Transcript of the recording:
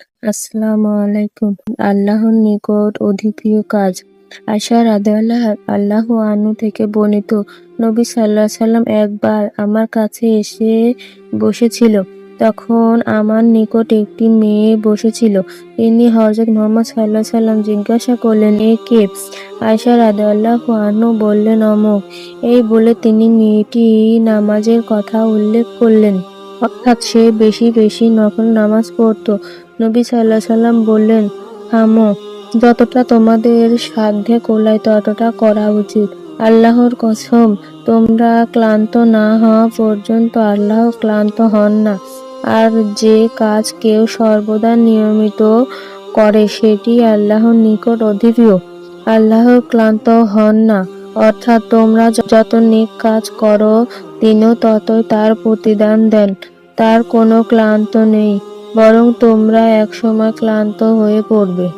আসসালামু আলাইকুম আল্লাহর নিকট অধিক প্রিয় কাজ। আয়সা রাদিয়াল্লাহ আল্লাহু আনহু থেকে বর্ণিত। নবী সাল্লাহ সাল্লাম একবার আমার কাছে এসে বসেছিল। তখন আমার নিকট একটি মেয়ে বসেছিল। ইনি হযরত মুহাম্মদ সাল্লাহ সাল্লাম জিজ্ঞাসা করলেন, এ কে? আয়সা রাদিয়াল্লাহু আনহু বললেন, অমুক। এই বলে তিনি মেয়েটি নামাজের কথা উল্লেখ করলেন। অর্থাৎ সে বেশি বেশি নকল নামাজ পড়তো। নবী সাল্লাহ সাল্লাম বললেন, থামো, যতটা তোমাদের সাধ্যে কোলায় ততটা করা উচিত। আল্লাহর কসম, তোমরা ক্লান্ত না হওয়া পর্যন্ত আল্লাহ ক্লান্ত হন না। আর যে কাজ কেউ সর্বদা নিয়মিত করে, সেটি আল্লাহর নিকট অধিপ্রিয় আল্লাহ ক্লান্ত হন না। অর্থাৎ তোমরা যত নিক কাজ করো, তিনিও ততই তার প্রতিদান দেন। তার কোনো ক্লান্ত নেই, বরং তোমরা একসময় ক্লান্ত হয়ে পড়বে।